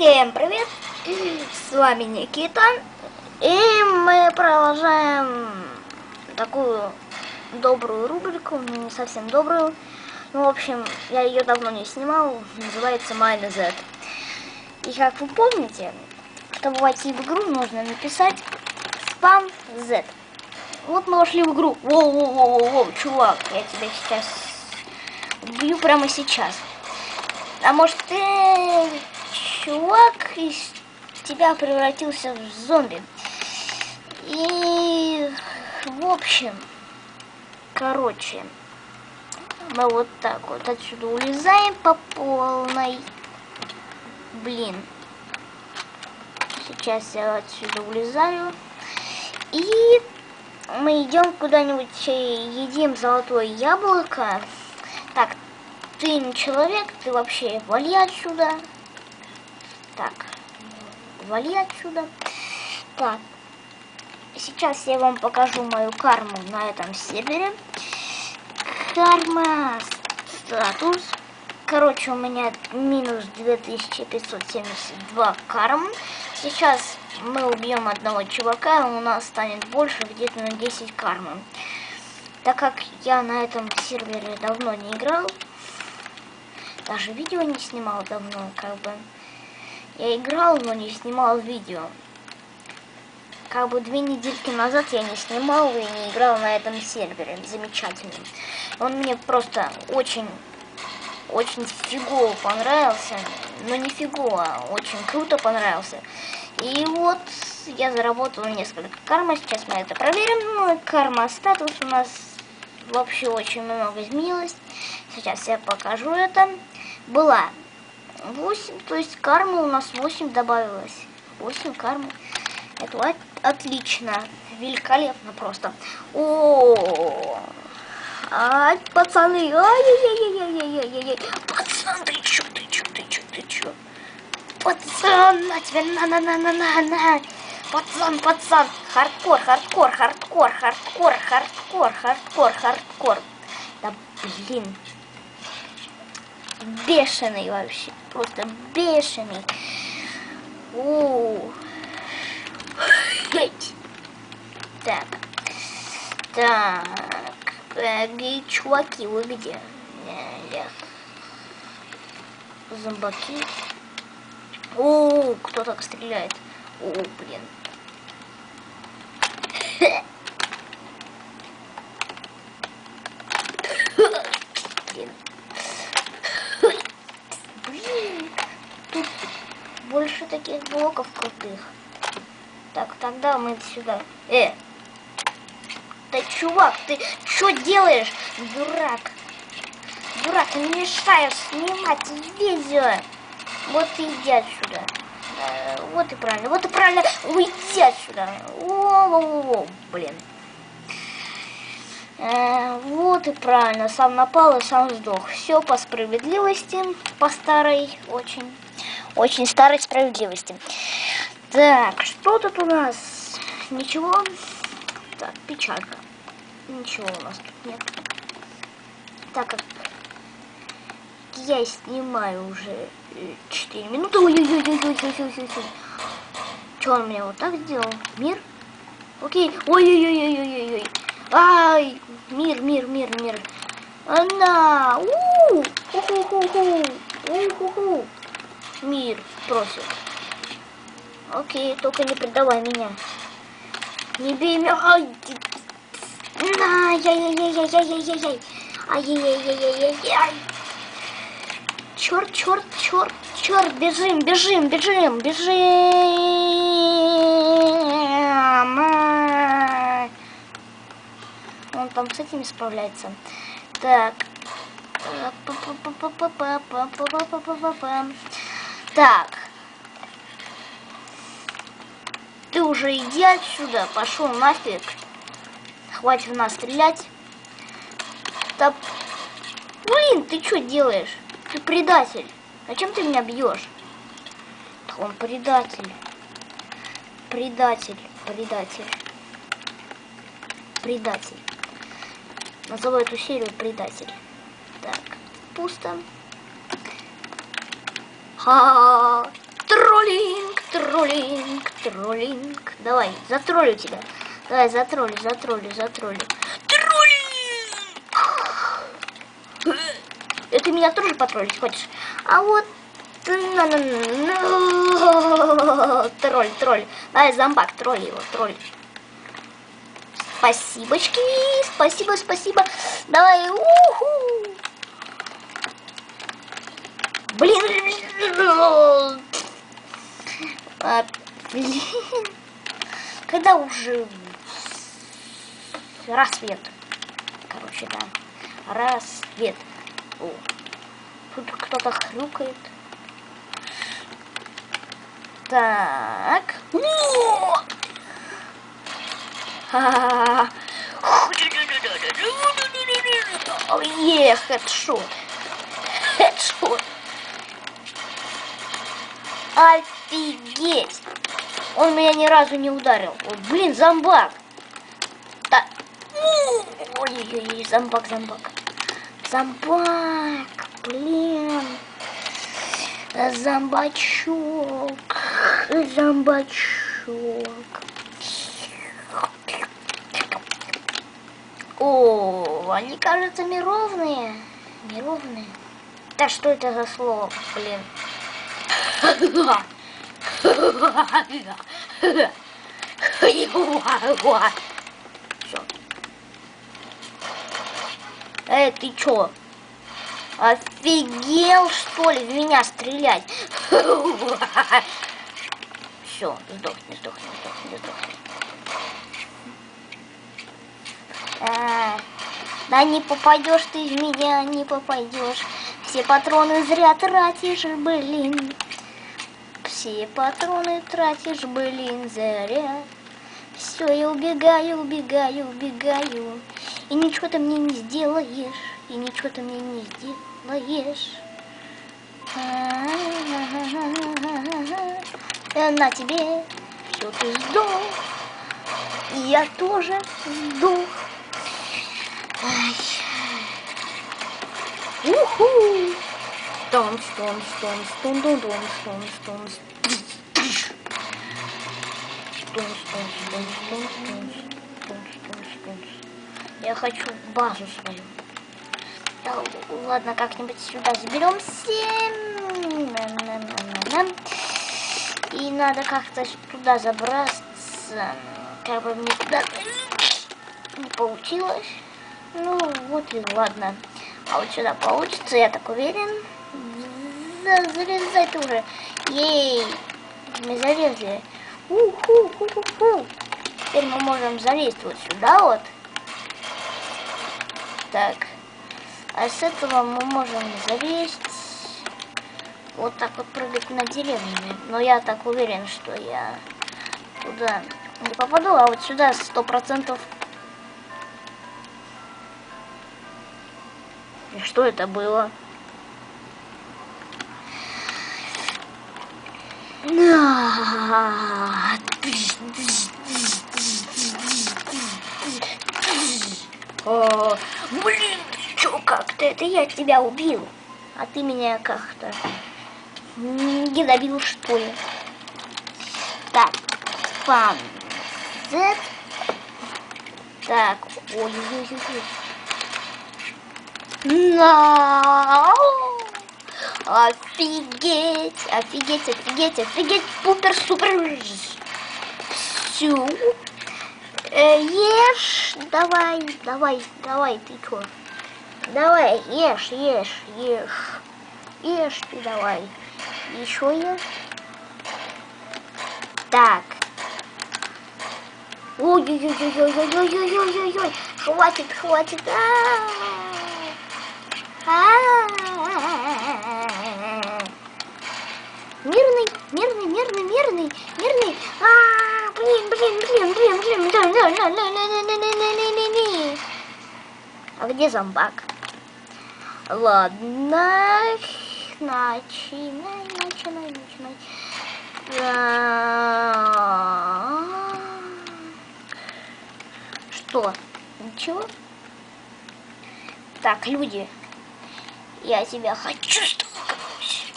Всем привет! С вами Никита. И мы продолжаем такую добрую рубрику, ну, не совсем добрую. Ну, в общем, я ее давно не снимал, называется Mine Z. И как вы помните, чтобы войти в игру, нужно написать спам Z. Вот мы вошли в игру. Воу-воу-воу-воу, чувак, я тебя сейчас убью прямо сейчас. А может ты, чувак, из тебя превратился в зомби? И, в общем, короче, мы вот так вот отсюда улезаем по полной. Блин. Сейчас я отсюда улезаю. И мы идем куда-нибудь, едим золотое яблоко. Так, ты не человек, ты вообще вали отсюда. Так, вали отсюда. Так, сейчас я вам покажу мою карму на этом сервере. Карма статус. Короче, у меня минус 2572 карм. Сейчас мы убьем одного чувака, у нас станет больше где-то на 10 кармы. Так как я на этом сервере давно не играл, даже видео не снимал давно, как бы. Я играл, но не снимал видео. Как бы две недельки назад я не снимал и не играл на этом сервере. Замечательно. Он мне просто очень, очень фигово понравился. Но не фигово, а очень круто понравился. И вот я заработал несколько карма. Сейчас мы это проверим. Ну, карма статус у нас вообще очень много изменилось. Сейчас я покажу это была 8, то есть карма у нас 8 добавилось. 8 кармы. Это отлично. Великолепно просто. О, Ай, пацаны, ай-яй-яй-яй-яй-яй-яй. Пацан, ты чё, ты чё, ты чё, ты чё? Пацан, на тебя, на-на-на-на-на-на. Пацан, пацан, хардкор, хардкор, хардкор, хардкор, хардкор, хардкор, хардкор. Да блин, бешеный вообще, просто бешеный. У Так, так, э, чуваки, вы где? Зомбаки. О, кто так стреляет? О, блин. больше таких крутых. Так, тогда мы сюда. Э! Да чувак, ты что делаешь, дурак? Дурак, не мешаешь снимать видео. Вот иди отсюда. Э, вот и правильно, вот и правильно, уйди отсюда. О-о-о, блин. Э, вот и правильно, сам напал и сам сдох. Все по справедливости, по старой очень очень старой справедливости. Так, что тут у нас? Ничего. Так, печалька. Ничего у нас тут нет. Так как я снимаю уже 4 минуты. Ой-ой-ой-ой-ой-ой-ой-ой. Он меня вот так сделал? Мир? Окей. Ой-ой-ой-ой-ой-ой. Ай, мир, мир, мир, мир. Она. У-ху-ху-ху. У-ху-ху мир просит. Окей, только не предавай меня. Не бей меня. Ай, Ай-яй-яй-яй-яй-яй-яй-яй. Ай-яй-яй-яй-яй-яй. Черт, черт, черт, черт, бежим, бежим, бежим, бежим. Он там с этими справляется. Так. Так. Ты уже иди отсюда. Пошел нафиг. Хватит в нас стрелять. Да... Блин, ты что делаешь? Ты предатель. Зачем ты меня бьешь? Он предатель. Предатель. Предатель. Предатель. Назову эту серию предатель. Так, пусто. Ха, -ха. Давай, затроллю тебя. Давай, затроллю, затроллю, затроллю. Тролль! Это меня тоже потроллить хочешь? А вот... Тролль, тролль. Давай, зомбак, тролль его, тролль. Спасибочки, спасибо, спасибо. Давай, уху. Блин. А, блин. Когда уже рассвет. Короче, да. Рассвет. О. Тут кто-то хрюкает. Так. Ое, хедшот. Хедшот. Офигеть. Он меня ни разу не ударил. Блин, зомбак. Так. Ой-ой-ой, зомбак, зомбак. Зомбак, блин. Зомбачок. Зомбачок. О, они кажутся неровные. Неровные. Да что это за слово, блин? Все. Эй, ты чё? Офигел, что ли, в меня стрелять? Все, сдохни, сдохни, сдохни, сдохни. А, да не попадешь ты в меня, не попадешь. Все патроны зря тратишь, блин. Все патроны тратишь, блин, зря. Все, я убегаю, убегаю, убегаю. И ничего ты мне не сделаешь. И ничего ты мне не сделаешь. Э, на тебе. Все, ты сдох. Я тоже сдох. Ай. Уху! Тонс, тонс, тонс, тон, тон, тонс, тонс, тонс. Тонс, тонс, тонс, тонс. Я хочу базу свою. Да, ладно, как-нибудь сюда заберем заберемся. И надо как-то туда забраться. Как бы мне туда не получилось. Ну, вот и ладно. А вот сюда получится, я так уверен. Да, залезай ты уже. Ей, мы залезли. Уху, ху, ху, ху. Теперь мы можем залезть вот сюда вот. Так. А с этого мы можем залезть. Вот так вот прыгать на деревню. Но я так уверен, что я туда не попаду, а вот сюда сто процентов И что это было? О, блин, чё как-то это я тебя убил, а ты меня как-то не добил что ли? Так, фан Z. Так, ой-ой-ой. Но! Офигеть, офигеть, офигеть, офигеть, супер, супер. Все. Э, ешь, давай, давай, давай, ты чё? Давай, ешь, ешь, ешь. Ешь ты давай. Еще ешь. Так. Ой-ой-ой-ой-ой-ой-ой-ой-ой-ой. Хватит, хватит. А -а -а. Мирный, мирный, мирный, мирный, мирный. А, блин, блин, блин, блин, блин. Да, да, да, да, да, да, да, да, да. А где зомбак? Ладно, начинай, начинай, начинай. Что? Ничего? Так, люди, я тебя хочу столкнуть.